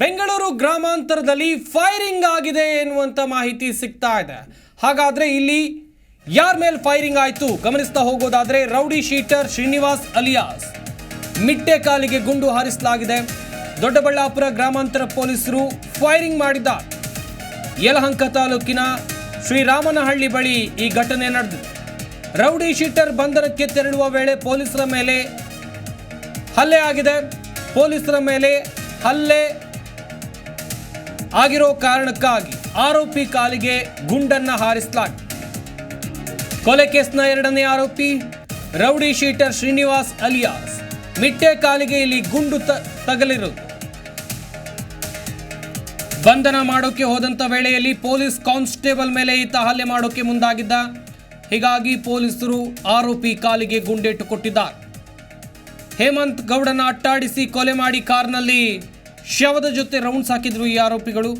Bengaluru ಗ್ರಾಮಾಂತರದಲ್ಲಿ firing ಆಗಿದೆ ಎನ್ನುವಂಥ ಮಾಹಿತಿ ಸಿಗ್ತಾ ಇದೆ. ಹಾಗಾದ್ರೆ ಇಲ್ಲಿ ಯಾರ ಮೇಲೆ ಫೈರಿಂಗ್ ಆಯಿತು? ಗಮನಿಸ್ತಾ ಹೋಗೋದಾದ್ರೆ rowdy sheeter Srinivas alias. Mitte ಕಾಲಿಗೆ ಗುಂಡು ಹಾರಿಸಲಾಗಿದೆ. ದೊಡ್ಡಬಳ್ಳಾಪುರ ಗ್ರಾಮಾಂತರ ಪೊಲೀಸರು ಫೈರಿಂಗ್ ಮಾಡಿದ್ದಾರೆ. ಯಲಹಂಕ ತಾಲೂಕಿನ ಶ್ರೀರಾಮನಹಳ್ಳಿ ಬಳಿ ಈ ಘಟನೆ ನಡೆದಿದೆ. ರೌಡಿ ಶೀಟರ್ ಬಂಧನಕ್ಕೆ ತೆರಳುವ ವೇಳೆ ಪೊಲೀಸರ ಮೇಲೆ ಹಲ್ಲೆ ಆಗಿದೆ. ಪೊಲೀಸರ ಮೇಲೆ ಹಲ್ಲೆ ಆಗಿರೋ ಕಾರಣಕ್ಕಾಗಿ ಆರೋಪಿ ಕಾಲಿಗೆ ಗುಂಡನ್ನ ಹಾರಿಸಲಾಗಿದೆ. ಕೊಲೆ ಕೇಸ್ನ ಎರಡನೇ ಆರೋಪಿ rowdy sheeter Srinivas alias Mitte ಕಾಲಿಗೆ ಇಲ್ಲಿ ಗುಂಡು ತಗಲಿರುವುದು. ಬಂಧನ ಮಾಡೋಕೆ ಹೋದಂತ ವೇಳೆಯಲ್ಲಿ ಪೊಲೀಸ್ ಕಾನ್ಸ್ಟೇಬಲ್ ಮೇಲೆ ಈತ ಹಲ್ಲೆ ಮಾಡೋಕೆ ಮುಂದಾಗಿದ್ದ. ಹೀಗಾಗಿ ಪೊಲೀಸರು ಆರೋಪಿ ಕಾಲಿಗೆ ಗುಂಡೇಟು ಕೊಟ್ಟಿದ್ದಾರೆ. ಹೇಮಂತ್ ಗೌಡನ ಅಟ್ಟಾಡಿಸಿ ಕೊಲೆ ಮಾಡಿ ಕಾರ್ನಲ್ಲಿ ಶವದ ಜೊತೆ ರೌಂಡ್ಸ್ ಹಾಕಿದ್ರು ಈ ಆರೋಪಿಗಳು.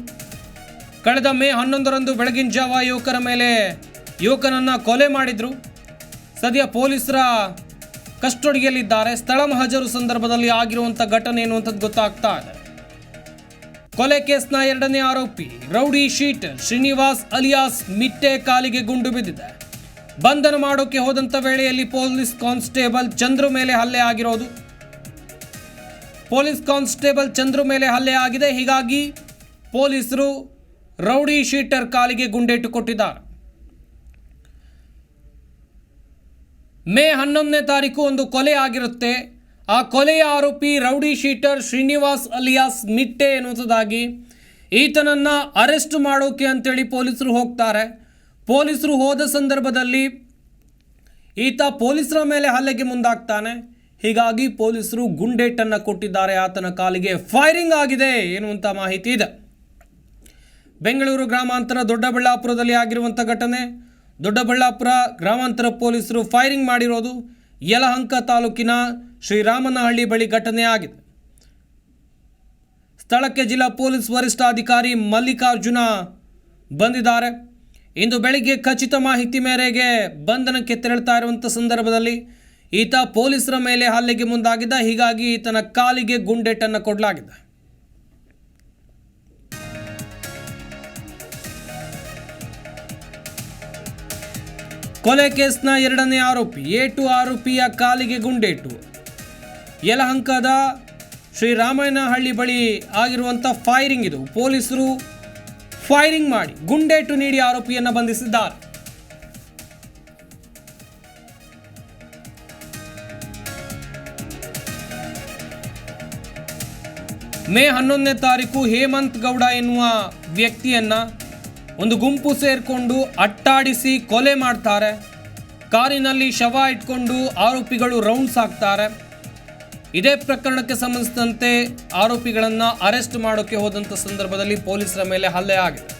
ಕಳೆದ ಮೇ ಹನ್ನೊಂದರಂದು ಬೆಳಗಿನ ಜಾವ ಯುವಕರ ಮೇಲೆ ಯುವಕನನ್ನು ಕೊಲೆ ಮಾಡಿದ್ರು. ಸದ್ಯ ಪೊಲೀಸರ ಕಸ್ಟಡಿಯಲ್ಲಿದ್ದಾರೆ. ಸ್ಥಳ ಮಹಜರು ಸಂದರ್ಭದಲ್ಲಿ ಆಗಿರುವಂಥ ಘಟನೆ ಎನ್ನುವಂಥದ್ದು ಗೊತ್ತಾಗ್ತಾ ಇದೆ. ಕೊಲೆ ಕೇಸ್ನ ಎರಡನೇ ಆರೋಪಿ, rowdy sheet Srinivas alias Mitte ಕಾಲಿಗೆ ಗುಂಡು ಬಿದ್ದಿದೆ. ಬಂಧನ ಮಾಡೋಕೆ ಹೋದಂತ ವೇಳೆಯಲ್ಲಿ ಪೊಲೀಸ್ ಕಾನ್ಸ್ಟೇಬಲ್ ಚಂದ್ರು ಮೇಲೆ ಹಲ್ಲೆ ಆಗಿರೋದು. ಪೊಲೀಸ್ ಕಾನ್ಸ್ಟೇಬಲ್ ಚಂದ್ರು ಮೇಲೆ ಹಲ್ಲೆ ಆಗಿದೆ. ಹೀಗಾಗಿ ಪೊಲೀಸರು ರೌಡಿ ಶೀಟರ್ ಕಾಲಿಗೆ ಗುಂಡೇಟು ಕೊಟ್ಟಿದ್ದಾರೆ. ಮೇ ಹನ್ನೊಂದನೇ ತಾರೀಕು ಒಂದು ಕೊಲೆ ಆಗಿರುತ್ತೆ. ಆ ಕೊಲೆಯ ಆರೋಪಿ rowdy sheeter Srinivas alias Mitte ಎನ್ನುವುದಾಗಿ ಈತನನ್ನ ಅರೆಸ್ಟ್ ಮಾಡೋಕೆ ಅಂತೇಳಿ ಪೊಲೀಸರು ಹೋಗ್ತಾರೆ. ಪೊಲೀಸರು ಹೋದ ಸಂದರ್ಭದಲ್ಲಿ ಈತ ಪೊಲೀಸರ ಮೇಲೆ ಹಲ್ಲೆಗೆ ಮುಂದಾಗ್ತಾನೆ. ಹೀಗಾಗಿ ಪೊಲೀಸರು ಗುಂಡೇಟನ್ನು ಕೊಟ್ಟಿದ್ದಾರೆ. ಆತನ ಕಾಲಿಗೆ ಫೈರಿಂಗ್ ಆಗಿದೆ ಎನ್ನುವಂಥ ಮಾಹಿತಿ ಇದೆ. ಬೆಂಗಳೂರು ಗ್ರಾಮಾಂತರ ದೊಡ್ಡಬಳ್ಳಾಪುರದಲ್ಲಿ ಆಗಿರುವಂಥ ಘಟನೆ. ದೊಡ್ಡಬಳ್ಳಾಪುರ ಗ್ರಾಮಾಂತರ ಪೊಲೀಸರು ಫೈರಿಂಗ್ ಮಾಡಿರೋದು ಯಲಹಂಕ ತಾಲೂಕಿನ ಶ್ರೀರಾಮನಹಳ್ಳಿ ಬಳಿ ಘಟನೆ ಆಗಿದೆ. ಸ್ಥಳಕ್ಕೆ ಜಿಲ್ಲಾ ಪೊಲೀಸ್ ವರಿಷ್ಠಾಧಿಕಾರಿ ಮಲ್ಲಿಕಾರ್ಜುನ ಬಂದಿದ್ದಾರೆ. ಇಂದು ಬೆಳಿಗ್ಗೆ ಖಚಿತ ಮಾಹಿತಿ ಮೇರೆಗೆ ಬಂಧನಕ್ಕೆ ತೆರಳ್ತಾ ಇರುವಂಥ ಸಂದರ್ಭದಲ್ಲಿ ಈತ ಪೊಲೀಸರ ಮೇಲೆ ಹಲ್ಲೆಗೆ ಮುಂದಾಗಿದ್ದ, ಹೀಗಾಗಿ ಈತನ ಕಾಲಿಗೆ ಗುಂಡೇಟನ್ನು ಕೊಡಲಾಗಿದೆ. ಕೊಲೆ ಕೇಸ್ನ ಎರಡನೇ ಆರೋಪಿ, ಏಟು ಆರೋಪಿಯ ಕಾಲಿಗೆ ಗುಂಡೇಟು ಯಲಹಂಕದ ಶ್ರೀರಾಮಯ್ಯನಹಳ್ಳಿ ಬಳಿ ಆಗಿರುವಂಥ ಫೈರಿಂಗ್ ಇದು. ಪೊಲೀಸರು ಫೈರಿಂಗ್ ಮಾಡಿ ಗುಂಡೇಟು ನೀಡಿ ಆರೋಪಿಯನ್ನು ಬಂಧಿಸಿದ್ದಾರೆ. ಮೇ ಹನ್ನೊಂದನೇ ತಾರೀಕು ಹೇಮಂತ್ ಗೌಡ ಎನ್ನುವ ವ್ಯಕ್ತಿಯನ್ನ ಒಂದು ಗುಂಪು ಸೇರಿಕೊಂಡು ಅಟ್ಟಾಡಿಸಿ ಕೊಲೆ ಮಾಡ್ತಾರೆ. ಕಾರಿನಲ್ಲಿ ಶವ ಇಟ್ಕೊಂಡು ಆರೋಪಿಗಳು ರೌಂಡ್ಸ್ ಹಾಕ್ತಾರೆ ಇದೇ ಪ್ರಕರಣಕ್ಕೆ ಸಂಬಂಧಿಸಿದಂತೆ ಆರೋಪಿಗಳನ್ನು ಅರೆಸ್ಟ್ ಮಾಡೋಕ್ಕೆ ಹೋದಂಥ ಸಂದರ್ಭದಲ್ಲಿ ಪೊಲೀಸರ ಮೇಲೆ ಹಲ್ಲೆ ಆಗಿದೆ.